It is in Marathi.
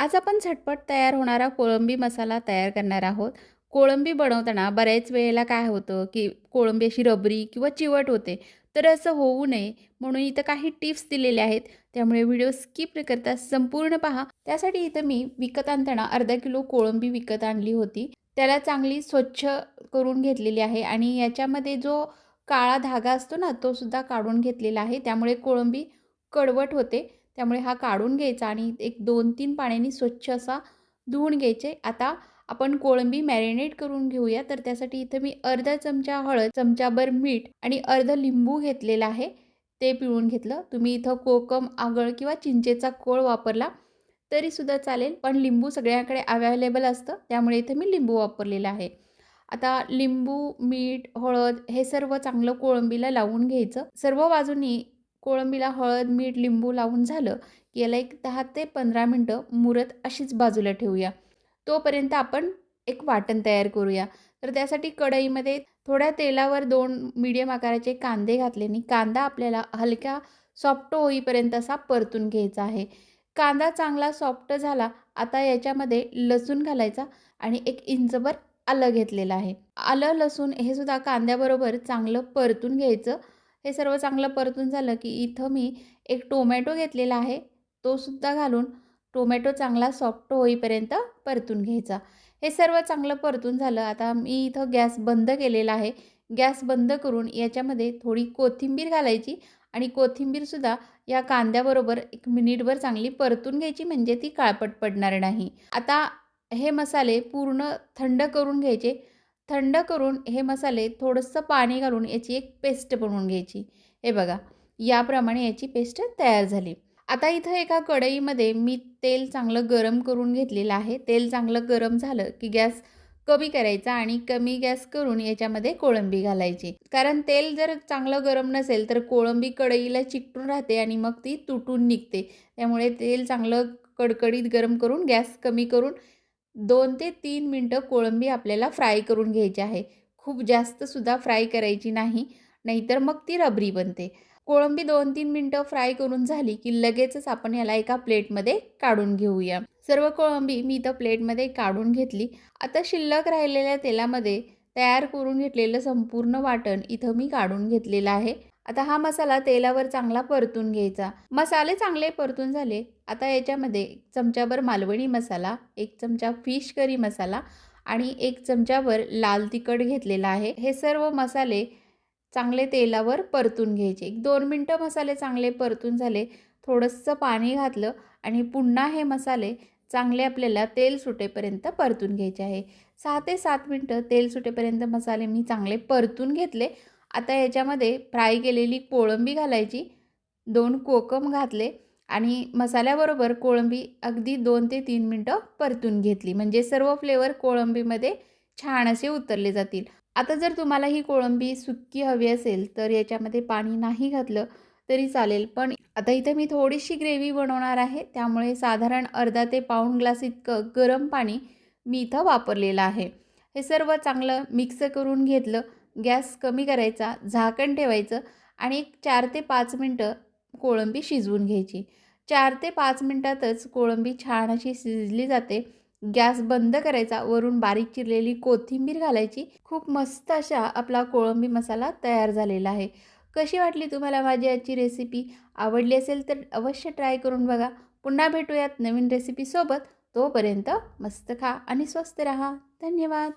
आज आपण झटपट तयार होणारा कोळंबी मसाला तयार करणार आहोत. कोळंबी बनवताना बऱ्याच वेळेला काय होतं की कोळंबी अशी रबरी किंवा चिवट होते. तर असं होऊ नये म्हणून इथं काही टिप्स दिलेले आहेत. त्यामुळे व्हिडिओ स्किप न करता संपूर्ण पहा. त्यासाठी इथं मी विकत आणताना अर्धा किलो कोळंबी विकत आणली होती. त्याला चांगली स्वच्छ करून घेतलेली आहे आणि याच्यामध्ये जो काळा धागा असतो ना तो सुद्धा काढून घेतलेला आहे. त्यामुळे कोळंबी कडवट होते. त्यामुळे हा काढून घ्यायचा आणि एक दोन तीन पाण्याने स्वच्छ असा धुवून घ्यायचे. आता आपण कोळंबी मॅरिनेट करून घेऊया. तर त्यासाठी इथं मी अर्धा चमचा हळद चमचाभर मीठ आणि अर्ध लिंबू घेतलेला आहे. ते पिळून घेतलं. तुम्ही इथं कोकम आगळ किंवा चिंचेचा कोळ वापरला तरीसुद्धा चालेल. पण लिंबू सगळ्याकडे अवेलेबल असतं. त्यामुळे इथं मी लिंबू वापरलेला आहे. आता लिंबू मीठ हळद हे सर्व चांगलं कोळंबीला लावून घ्यायचं. सर्व बाजूनी कोळंबीला हळद मीठ लिंबू लावून झालं की याला एक दहा ते पंधरा मिनटं मुरत अशीच बाजूला ठेवूया. तोपर्यंत आपण एक वाटण तयार करूया. तर त्यासाठी कढईमध्ये थोड्या तेलावर दोन मीडियम आकाराचे कांदे घातले आणि कांदा आपल्याला हलक्या सॉफ्ट होईपर्यंत असा परतून घ्यायचा आहे. कांदा चांगला सॉफ्ट झाला आता याच्यामध्ये लसूण घालायचा आणि एक इंचभर आलं घेतलेलं आहे. आलं लसूण हे सुद्धा कांद्याबरोबर चांगलं परतून घ्यायचं. हे सर्व चांगलं परतून झालं की इथं मी एक टोमॅटो घेतलेला आहे. तो सुद्धा घालून टोमॅटो चांगला सॉफ्ट होईपर्यंत परतून घ्यायचा. हे सर्व चांगलं परतून झालं. आता मी इथं गॅस बंद केलेला आहे. गॅस बंद करून याच्यामध्ये थोडी कोथिंबीर घालायची आणि कोथिंबीरसुद्धा या कांद्याबरोबर एक मिनिटभर चांगली परतून घ्यायची म्हणजे ती काळपट पडणार नाही. आता हे मसाले पूर्ण थंड करून घ्यायचे. थंड करून हे मसाले थोडंसं पाणी घालून याची एक पेस्ट बनवून घ्यायची. हे बघा याप्रमाणे याची पेस्ट तयार झाली. आता इथं एका कढईमध्ये मी तेल चांगलं गरम करून घेतलेलं आहे. तेल चांगलं गरम झालं की गॅस कमी करायचा आणि कमी गॅस करून याच्यामध्ये कोळंबी घालायची. कारण तेल जर चांगलं गरम नसेल तर कोळंबी कढईला चिकटून राहते आणि मग ती तुटून निघते. त्यामुळे तेल चांगलं कडकडीत गरम करून गॅस कमी करून दोन ते तीन मिनटं कोळंबी आपल्याला फ्राय करून घ्यायची आहे. खूप जास्तसुद्धा फ्राय करायची नाही नाहीतर मग ती रबरी बनते. कोळंबी दोन तीन मिनटं फ्राय करून झाली की लगेचच आपण याला एका प्लेटमध्ये काढून घेऊया. सर्व कोळंबी मी इथं प्लेटमध्ये काढून घेतली. आता शिल्लक राहिलेल्या तेलामध्ये तयार करून घेतलेलं संपूर्ण वाटण इथं मी काढून घेतलेलं आहे. आता हा मसाला तेलावर चांगला परतून घ्यायचा. मसाले चांगले परतून झाले. आता याच्यामध्ये चमच्याभर मालवणी मसाला एक चमचा फिश करी मसाला आणि एक चमच्यावर लाल तिखट घेतलेला आहे. हे सर्व मसाले चांगले तेलावर परतून घ्यायचे. एक दोन मिनटं मसाले चांगले परतून झाले. थोडंसं पाणी घातलं आणि पुन्हा हे मसाले चांगले आपल्याला तेल सुटेपर्यंत परतून घ्यायचे आहे. सहा ते सात मिनटं तेल सुटेपर्यंत मसाले मी चांगले परतून घेतले. आता याच्यामध्ये फ्राय केलेली कोळंबी घालायची दोन कोकम घातले आणि मसाल्याबरोबर कोळंबी अगदी दोन ते तीन मिनटं परतून घेतली. म्हणजे सर्व फ्लेवर कोळंबीमध्ये छान असे उतरले जातील. आता जर तुम्हाला ही कोळंबी सुक्की हवी असेल तर याच्यामध्ये पाणी नाही घातलं तरी चालेल. पण आता इथं मी थोडीशी ग्रेव्ही बनवणार आहे. त्यामुळे साधारण अर्धा ते पाऊण ग्लास इतकं गरम पाणी मी इथं वापरलेलं आहे. हे सर्व चांगलं मिक्स करून घेतलं. गॅस कमी करायचा झाकण ठेवायचं आणि एक चार ते पाच मिनटं कोळंबी शिजवून घ्यायची. चार ते पाच मिनटातच कोळंबी छान अशी शिजली जाते. गॅस बंद करायचा वरून बारीक चिरलेली कोथिंबीर घालायची. खूप मस्त अशा आपला कोळंबी मसाला तयार झालेला आहे. कशी वाटली तुम्हाला माझी आजची रेसिपी आवडली असेल तर अवश्य ट्राय करून बघा. पुन्हा भेटूयात नवीन रेसिपीसोबत तोपर्यंत मस्त खा आणि स्वस्त राहा. धन्यवाद.